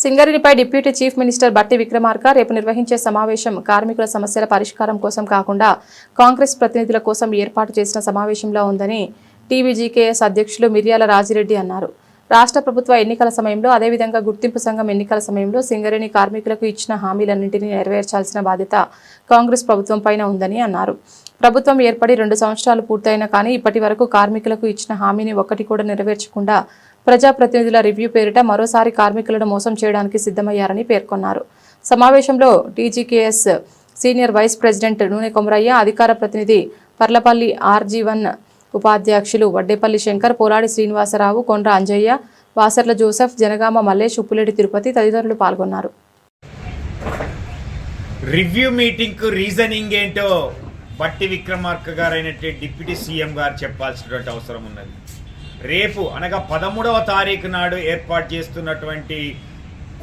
సింగరేణిపై deputy chief minister బట్టి విక్రమార్క రేపు నిర్వహించే సమావేశం కార్మికుల సమస్యల పరిష్కారం కోసం కాకుండా కాంగ్రెస్ ప్రతినిధుల కోసం ఏర్పాటు చేసిన సమావేశంలో ఉందని టీవీజీకేఎస్ అధ్యక్షులు మిర్యాల రాజిరెడ్డి అన్నారు. రాష్ట్ర ప్రభుత్వ ఎన్నికల సమయంలో అదేవిధంగా గుర్తింపు సంఘం ఎన్నికల సమయంలో సింగరేణి కార్మికులకు ఇచ్చిన హామీలన్నింటినీ నెరవేర్చాల్సిన బాధ్యత కాంగ్రెస్ ప్రభుత్వం పైన ఉందని అన్నారు. ప్రభుత్వం ఏర్పడి రెండు సంవత్సరాలు పూర్తయినా కానీ ఇప్పటి వరకు కార్మికులకు ఇచ్చిన హామీని ఒక్కటి కూడా నెరవేర్చకుండా ప్రజాప్రతినిధుల రివ్యూ పేరిట మరోసారి కార్మికులను మోసం చేయడానికి సిద్ధమయ్యారని పేర్కొన్నారు. సమావేశంలో టీజీకేఎస్ సీనియర్ వైస్ ప్రెసిడెంట్ నూనె కొమరయ్య అధికార ప్రతినిధి పర్లపల్లి ఆర్జీవన్ ఉపాధ్యక్షులు వడ్డేపల్లి శంకర్ పోలాడి శ్రీనివాసరావు కొండ్ర అంజయ్య వాసర్ల జోసెఫ్ జనగామ మల్లేష్ ఉప్పులేడి తిరుపతి తదితరులు పాల్గొన్నారు. రివ్యూ మీటింగ్కు రీజనింగ్ ఏంటో బట్టి విక్రమార్క గారు అయినట్టు డిప్యూటీ సీఎం గారు చెప్పాల్సినటువంటి అవసరం ఉన్నది. రేపు అనగా పదమూడవ తారీఖు నాడు ఏర్పాటు చేస్తున్నటువంటి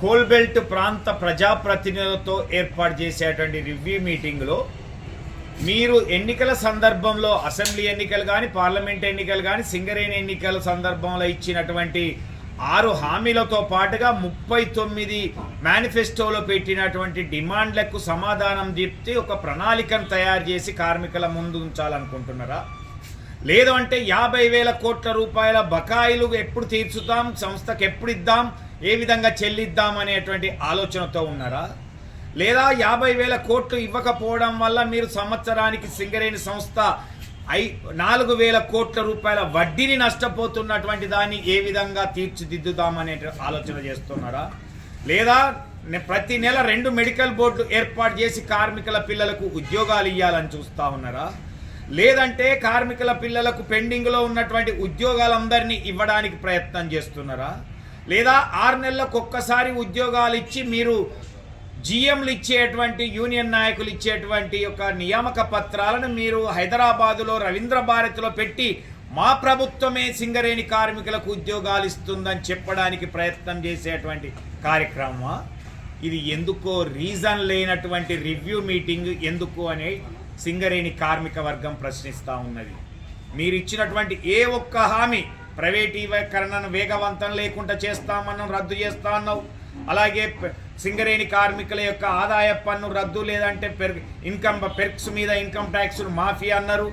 కోల్బెల్ట్ ప్రాంత ప్రజాప్రతినిధులతో ఏర్పాటు చేసేటువంటి రివ్యూ మీటింగ్లో మీరు ఎన్నికల సందర్భంలో అసెంబ్లీ ఎన్నికలు కానీ పార్లమెంట్ ఎన్నికలు కానీ సింగరేణి ఎన్నికల సందర్భంలో ఇచ్చినటువంటి ఆరు హామీలతో పాటుగా ముప్పై తొమ్మిది మేనిఫెస్టోలో పెట్టినటువంటి డిమాండ్లకు సమాధానం చెప్తే ఒక ప్రణాళికను తయారు చేసి కార్మికుల ముందు ఉంచాలనుకుంటున్నారా? లేదు అంటే యాభై వేల కోట్ల రూపాయల బకాయిలు ఎప్పుడు తీర్చుతాం సంస్థకు ఎప్పుడు ఇద్దాం ఏ విధంగా చెల్లిద్దాం అనేటువంటి ఆలోచనతో ఉన్నారా? లేదా యాభై వేల కోట్లు ఇవ్వకపోవడం వల్ల మీరు సంవత్సరానికి సింగరేణి సంస్థ ఐ నాలుగు వేల కోట్ల రూపాయల వడ్డీని నష్టపోతున్నటువంటి దాన్ని ఏ విధంగా తీర్చిదిద్దుదామనే ఆలోచన చేస్తున్నారా? లేదా ప్రతి నెల రెండు మెడికల్ బోర్డు ఏర్పాటు చేసి కార్మికుల పిల్లలకు ఉద్యోగాలు ఇవ్వాలని చూస్తూ ఉన్నారా? లేదంటే కార్మికుల పిల్లలకు పెండింగ్లో ఉన్నటువంటి ఉద్యోగాలందరినీ ఇవ్వడానికి ప్రయత్నం చేస్తున్నారా? లేదా ఆరు నెలలకు ఒక్కసారి ఉద్యోగాలు ఇచ్చి మీరు జిఎంలు ఇచ్చేటువంటి యూనియన్ నాయకులు ఇచ్చేటువంటి యొక్క నియామక పత్రాలను మీరు హైదరాబాదులో రవీంద్ర భారతిలో పెట్టి మా ప్రభుత్వమే సింగరేణి కార్మికులకు ఉద్యోగాలు ఇస్తుందని చెప్పడానికి ప్రయత్నం చేసేటువంటి కార్యక్రమమా? ఇది ఎందుకో రీజన్ లేనటువంటి రివ్యూ మీటింగ్ ఎందుకు అనే సింగరేణి కార్మిక వర్గం ప్రశ్నిస్తూ ఉన్నది. మీరు ఇచ్చినటువంటి ఏ ఒక్క హామీ ప్రైవేటీకరణను వేగవంతం లేకుండా చేస్తామన్నాం రద్దు చేస్తా అన్నావు. అలాగే సింగరేణి కార్మికుల యొక్క ఆదాయ పన్ను రద్దు లేదంటే పెర్ ఇన్కమ్ పెర్క్స్ మీద ఇన్కమ్ ట్యాక్స్ మాఫీ అన్నారు.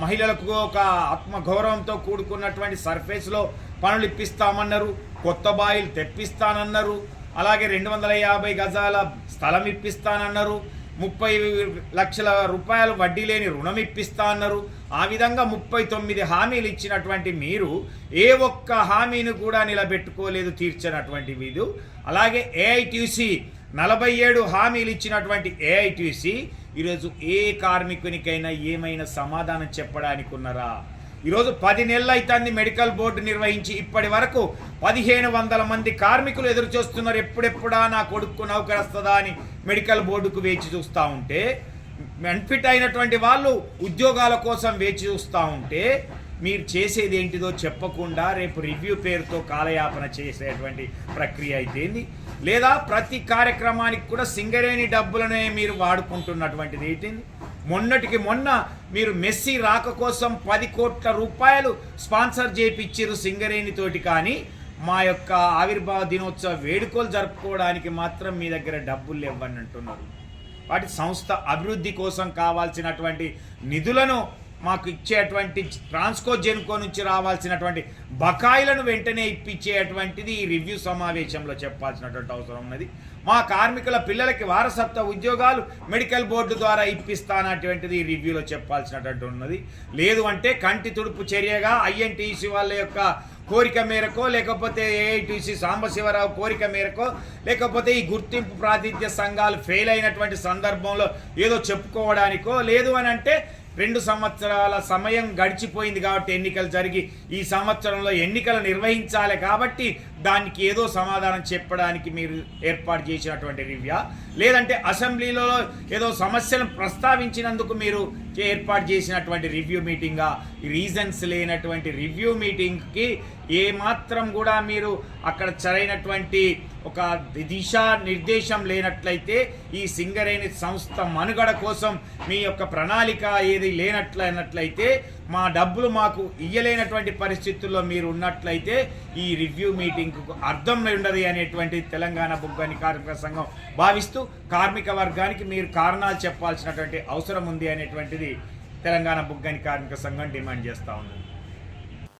మహిళలకు ఒక ఆత్మ గౌరవంతో కూడుకున్నటువంటి సర్ఫేస్లో పనులు ఇప్పిస్తామన్నారు. కొత్త బాయిలు తెప్పిస్తానన్నారు. అలాగే రెండు వందల యాభై గజాల స్థలం ఇప్పిస్తానన్నారు. ముప్పై లక్షల రూపాయలు వడ్డీ లేని రుణం ఇప్పిస్తా అన్నారు. ఆ విధంగా ముప్పై తొమ్మిది హామీలు ఇచ్చినటువంటి మీరు ఏ ఒక్క హామీని కూడా నిలబెట్టుకోలేదు తీర్చినటువంటి వీరు అలాగే ఏఐటీసీ నలభై ఏడు హామీలు ఇచ్చినటువంటి ఏఐటీసీ ఈరోజు ఏ కార్మికునికైనా ఏమైనా సమాధానం చెప్పడానికి ఉన్నారా? ఈరోజు పది నెలలు అవుతుంది మెడికల్ బోర్డు నిర్వహించి. ఇప్పటి వరకు పదిహేను వందల మంది కార్మికులు ఎదురు చూస్తున్నారు. ఎప్పుడెప్పుడా నా కొడుకు నౌకరు వస్తుందా అని మెడికల్ బోర్డుకు వేచి చూస్తూ ఉంటే అన్ఫిట్ అయినటువంటి వాళ్ళు ఉద్యోగాల కోసం వేచి చూస్తూ ఉంటే మీరు చేసేది ఏంటిదో చెప్పకుండా రేపు రివ్యూ పేరుతో కాలయాపన చేసేటువంటి ప్రక్రియ అయితేంది. లేదా ప్రతి కార్యక్రమానికి కూడా సింగరేణి డబ్బులనే మీరు వాడుకుంటున్నటువంటిది ఏంటింది మొన్నటికి మొన్న మీరు మెస్సీ రాక కోసం పది కోట్ల రూపాయలు స్పాన్సర్ చేయించారు సింగరేణితోటి కానీ మా యొక్క ఆవిర్భావ దినోత్సవ వేడుకలు జరుపుకోవడానికి మాత్రం మీ దగ్గర డబ్బులు ఇవ్వని అంటున్నారు వాటి సంస్థ అభివృద్ధి కోసం కావాల్సినటువంటి నిధులను మాకు ఇచ్చేటువంటి ట్రాన్స్కో జెన్కో నుంచి రావాల్సినటువంటి బకాయిలను వెంటనే ఇప్పించేటువంటిది ఈ రివ్యూ సమావేశంలో చెప్పాల్సినటువంటి అవసరం ఉన్నది. మా కార్మికుల పిల్లలకి వారసత్వ ఉద్యోగాలు మెడికల్ బోర్డు ద్వారా ఇప్పిస్తానటువంటిది ఈ రివ్యూలో చెప్పాల్సినటువంటి ఉన్నది. లేదు అంటే కంటి తుడుపు చర్యగా ఐఎన్టీసీ వాళ్ళ యొక్క కోరిక మేరకో లేకపోతే ఏఐటీసీ సాంబశివరావు కోరిక మేరకో లేకపోతే ఈ గుర్తింపు ప్రాతినిధ్య సంఘాలు ఫెయిల్ అయినటువంటి సందర్భంలో ఏదో చెప్పుకోవడానికో లేదు అని అంటే రెండు సంవత్సరాల సమయం గడిచిపోయింది కాబట్టి ఎన్నికలు జరిగి ఈ సంవత్సరంలో ఎన్నికలు నిర్వహించాలి కాబట్టి దానికి ఏదో సమాధానం చెప్పడానికి మీరు ఏర్పాటు చేసినటువంటి రివ్యా లేదంటే అసెంబ్లీలో ఏదో సమస్యను ప్రస్తావించినందుకు మీరు ఏర్పాటు చేసినటువంటి రివ్యూ మీటింగా రీజన్స్ లేనటువంటి రివ్యూ మీటింగ్కి ఏమాత్రం కూడా మీరు అక్కడ సరైనటువంటి ఒక దిశా నిర్దేశం లేనట్లయితే ఈ సింగరేణి సంస్థ మనుగడ కోసం మీ యొక్క ప్రణాళిక ఏది లేనట్లయినట్లయితే మా డబ్బులు మాకు ఇయ్యలేనటువంటి పరిస్థితుల్లో మీరు ఉన్నట్లయితే ఈ రివ్యూ మీటింగ్కు అర్థం ఉండదు అనేటువంటి తెలంగాణ బొగ్గని కార్మిక సంఘం భావిస్తూ కార్మిక వర్గానికి మీరు కారణాలు చెప్పాల్సినటువంటి అవసరం ఉంది అనేటువంటిది తెలంగాణ బుగ్గని కార్మిక సంఘం డిమాండ్ చేస్తూ ఉంది